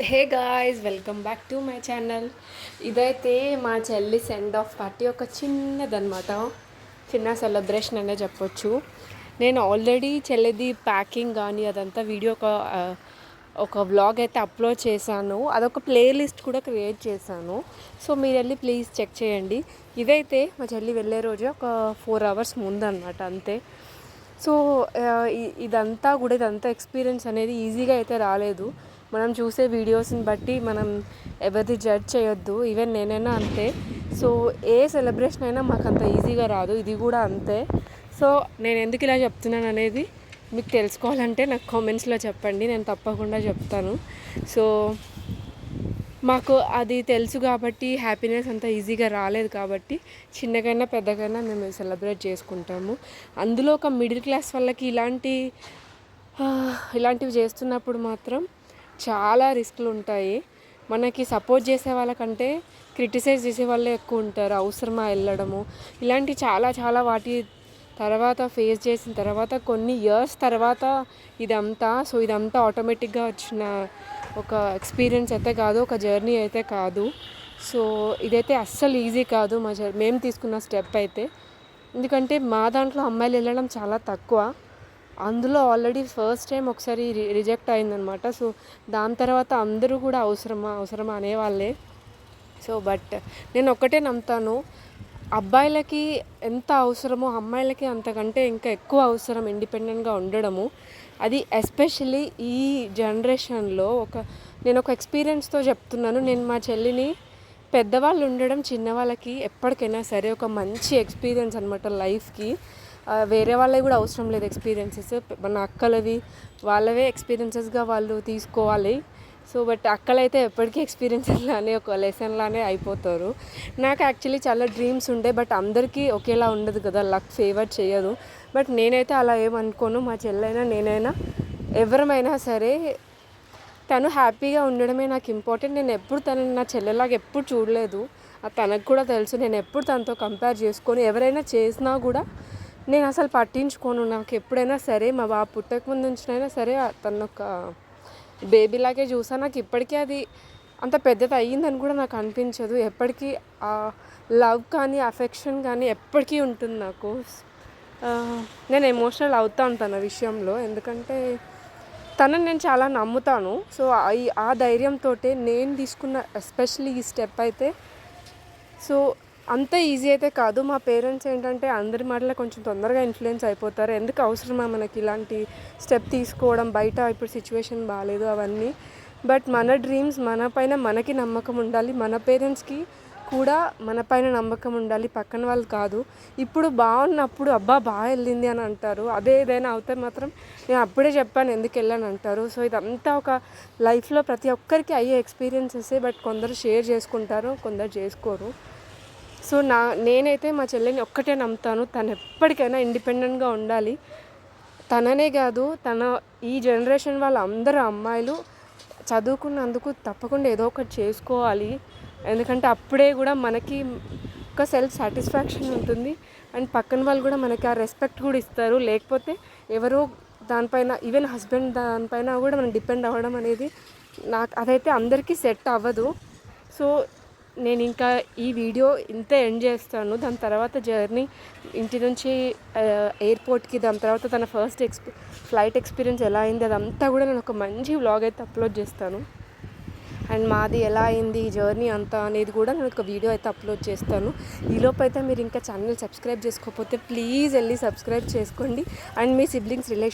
Hey guys welcome back to my channel. ఇదైతే మా చెల్లి సెండ్ ఆఫ్ పార్టీ ఒక చిన్నదనమాట చిన్న సెలబ్రేషన్ అనే చెప్పొచ్చు. నేను ఆల్రెడీ చెల్లిది ప్యాకింగ్ కానీ అదంతా వీడియో ఒక ఒక వ్లాగ్ అయితే అప్లోడ్ చేశాను. అదొక ప్లేలిస్ట్ కూడా క్రియేట్ చేశాను. సో మీరు వెళ్ళి ప్లీజ్ చెక్ చేయండి. ఇదైతే మా చెల్లి వెళ్ళే రోజు ఒక ఫోర్ అవర్స్ ముందన్నమాట అంతే. సో ఇదంతా కూడా ఇదంతా ఎక్స్పీరియన్స్ అనేది ఈజీగా అయితే రాలేదు. మనం చూసే వీడియోస్ని బట్టి మనం ఎవరిది జడ్జ్ చేయొద్దు. ఈవెన్ నేనైనా అంతే. సో ఏ సెలబ్రేషన్ అయినా మాకు అంత ఈజీగా రాదు. ఇది కూడా అంతే. సో నేను ఎందుకు ఇలా చెప్తున్నాను అనేది మీకు తెలుసుకోవాలంటే నాకు కామెంట్స్లో చెప్పండి. నేను తప్పకుండా చెప్తాను. సో మాకు అది తెలుసు కాబట్టి హ్యాపీనెస్ అంత ఈజీగా రాలేదు కాబట్టి చిన్నకైనా పెద్దకైనా మేము సెలబ్రేట్ చేసుకుంటాము. అందులో ఒక మిడిల్ క్లాస్ వాళ్ళకి ఇలాంటి ఇలాంటివి చేస్తున్నప్పుడు మాత్రం చాలా రిస్క్లు ఉంటాయి. మనకి సపోర్ట్ చేసే వాళ్ళకంటే క్రిటిసైజ్ చేసే వాళ్ళే ఎక్కువ ఉంటారు అవసరమా వెళ్ళడము. ఇలాంటి చాలా చాలా వాటి తర్వాత ఫేస్ చేసిన తర్వాత కొన్ని ఇయర్స్ తర్వాత ఇదంతా సో ఇదంతా ఆటోమేటిక్గా వచ్చిన ఒక ఎక్స్పీరియన్స్ అయితే కాదు ఒక జర్నీ అయితే కాదు. సో ఇదైతే అస్సలు ఈజీ కాదు మా జర్ మేము తీసుకున్న స్టెప్ అయితే. ఎందుకంటే మా దాంట్లో అమ్మాయిలు వెళ్ళడం చాలా తక్కువ. అందులో ఆల్రెడీ ఫస్ట్ టైం ఒకసారి రిజెక్ట్ అయిందనమాట. సో దాని తర్వాత అందరూ కూడా అవసరమా అవసరమా అనేవాళ్ళే. సో బట్ నేను ఒక్కటే నమ్ముతాను. అబ్బాయిలకి ఎంత అవసరమో అమ్మాయిలకి అంతకంటే ఇంకా ఎక్కువ అవసరం ఇండిపెండెంట్గా ఉండడము. అది ఎస్పెషల్లీ ఈ జనరేషన్లో ఒక నేను ఒక ఎక్స్పీరియన్స్తో చెప్తున్నాను. నేను మా చెల్లిని పెద్దవాళ్ళు ఉండడం చిన్నవాళ్ళకి ఎప్పటికైనా సరే ఒక మంచి ఎక్స్పీరియన్స్ అనమాట లైఫ్కి వేరే వాళ్ళవి కూడా అవసరం లేదు ఎక్స్పీరియన్సెస్ మన అక్కలవి వాళ్ళవే ఎక్స్పీరియన్సెస్గా వాళ్ళు తీసుకోవాలి. సో బట్ అక్కలైతే ఎప్పటికీ ఎక్స్పీరియన్సెస్ లానే ఒక లెసన్ లానే అయిపోతారు. నాకు యాక్చువల్లీ చాలా డ్రీమ్స్ ఉండే బట్ అందరికీ ఒకేలా ఉండదు కదా లక్ ఫేవర్ చేయదు. బట్ నేనైతే అలా ఏమనుకోను మా చెల్లైనా నేనైనా ఎవరమైనా సరే తను హ్యాపీగా ఉండడమే నాకు ఇంపార్టెంట్ నేను ఎప్పుడు తనని నా చెల్లెలాగా ఎప్పుడు చూడలేదు. తనకు కూడా తెలుసు నేను ఎప్పుడు తనతో కంపేర్ చేసుకొని ఎవరైనా చేసినా కూడా నేను అసలు పట్టించుకోను. నాకు ఎప్పుడైనా సరే మా బాబు పుట్టక ముందు నుంచినైనా సరే తను ఒక బేబీలాగే చూసా. నాకు ఇప్పటికీ అది అంత పెద్దది అయ్యిందని కూడా నాకు అనిపించదు. ఎప్పటికీ ఆ లవ్ కానీ అఫెక్షన్ కానీ ఎప్పటికీ ఉంటుంది నాకు. నేను ఎమోషనల్ అవుతా ఉంటాను ఆ విషయంలో. ఎందుకంటే తనని నేను చాలా నమ్ముతాను. సో ఆ- ధైర్యంతో నేను తీసుకున్న ఎస్పెషల్లీ ఈ స్టెప్ అయితే. సో అంత ఈజీ అయితే కాదు. మా పేరెంట్స్ ఏంటంటే అందరి మాటలో కొంచెం తొందరగా ఇన్ఫ్లుయెన్స్ అయిపోతారు. ఎందుకు అవసరమా మనకి ఇలాంటి స్టెప్ తీసుకోవడం? బయట ఇప్పుడు సిచ్యువేషన్ బాగాలేదు అవన్నీ. బట్ మన డ్రీమ్స్ మన పైన మనకి నమ్మకం ఉండాలి. మన పేరెంట్స్కి కూడా మన పైన నమ్మకం ఉండాలి. పక్కన వాళ్ళు కాదు. ఇప్పుడు బాగున్నప్పుడు అబ్బా బాగా వెళ్ళింది అని అంటారు. అదే ఏదైనా అవుతే మాత్రం నేను అప్పుడే చెప్పాను ఎందుకు వెళ్ళాను అంటారు. సో ఇదంతా ఒక లైఫ్లో ప్రతి ఒక్కరికి అయ్యే ఎక్స్పీరియన్సెసే బట్ కొందరు షేర్ చేసుకుంటారు కొందరు చేసుకోరు. సో నా నేనైతే మా చెల్లెని ఒక్కటే నమ్ముతాను. తను ఎప్పటికైనా ఇండిపెండెంట్గా ఉండాలి. తననే కాదు తన ఈ జనరేషన్ వాళ్ళ అందరు అమ్మాయిలు చదువుకున్నందుకు తప్పకుండా ఏదో ఒకటి చేసుకోవాలి. ఎందుకంటే అప్పుడే కూడా మనకి ఒక సెల్ఫ్ సాటిస్ఫాక్షన్ ఉంటుంది. అండ్ పక్కన వాళ్ళు కూడా మనకి ఆ రెస్పెక్ట్ కూడా ఇస్తారు. లేకపోతే ఎవరో దానిపైన ఈవెన్ హస్బెండ్ దానిపైన కూడా మనం డిపెండ్ అవ్వడం అనేది నాకు అదైతే అందరికీ సెట్ అవ్వదు. సో నేను ఇంకా ఈ వీడియో ఇంత ఎండ్ చేస్తాను. దాని తర్వాత జర్నీ ఇంటి నుంచి ఎయిర్పోర్ట్కి దాని తర్వాత తన ఫస్ట్ ఎక్స్పీ ఫ్లైట్ ఎక్స్పీరియన్స్ ఎలా అయింది అదంతా కూడా నేను ఒక మంచి వ్లాగ్ అయితే అప్లోడ్ చేస్తాను. అండ్ మాది ఎలా అయింది ఈ జర్నీ అంతా అనేది కూడా నేను ఒక వీడియో అయితే అప్లోడ్ చేస్తాను. ఈలోపు అయితే మీరు ఇంకా ఛానల్ సబ్స్క్రైబ్ చేసుకోకపోతే ప్లీజ్ వెళ్ళి సబ్స్క్రైబ్ చేసుకోండి. అండ్ మీ సిబ్లింగ్స్ రిలేషన్